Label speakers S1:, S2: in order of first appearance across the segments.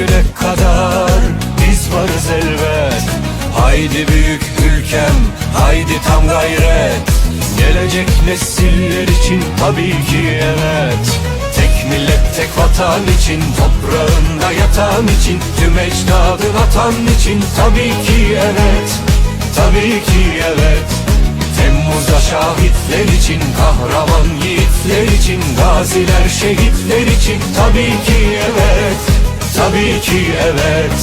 S1: güne kadar biz varız elbet. Haydi büyük ülkem, haydi tam gayret. Gelecek nesiller için tabii ki evet. Tek millet tek vatan için Toprağında yatan için Tüm ecdadı vatan için Tabii ki evet. Tabii ki evet şahitler için Kahraman yiğitler için Gaziler şehitler için Tabii ki evet Tabii ki evet.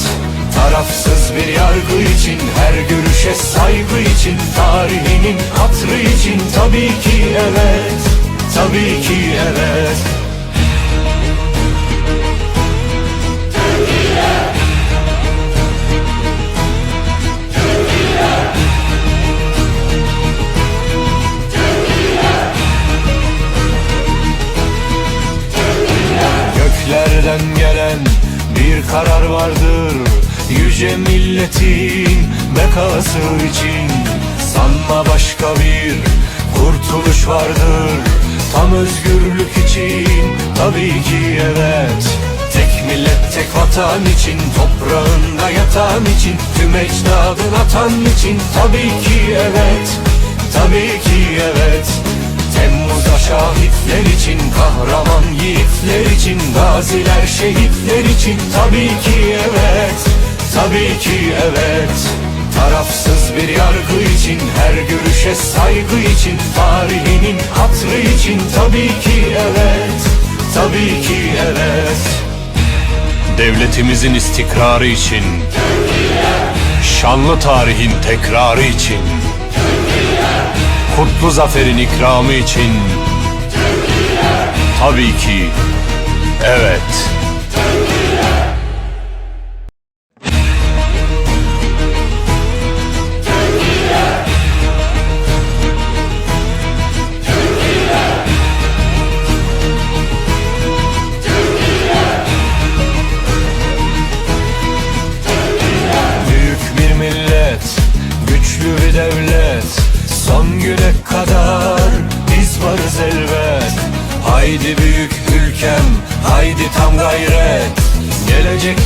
S1: Tarafsız bir yargı için Her görüşe saygı için Tarihinin hatrı için Tabii ki evet Tabii ki evet bir karar vardır. Yüce milletin bekası için Sanma başka bir kurtuluş vardır. Tam özgürlük için tabii ki evet. Tek millet tek vatan için Toprağında yatan için Tüm ecdadın atan için Tabii ki evet. Tabii ki evet. Temmuz'a şahitler için Kahraman şehitler için Tabii ki evet Tabii ki evet. Tarafsız bir yargı için Her görüşe saygı için Tarihinin hatrı için Tabii ki evet Tabii ki evet. Devletimizin istikrarı için Şanlı tarihin tekrarı için Kutlu zaferin ikramı için Tabii ki Evet devlet. Son güne kadar biz varız elbet. Haydi büyük ülkem, haydi tam gayret. Gelecek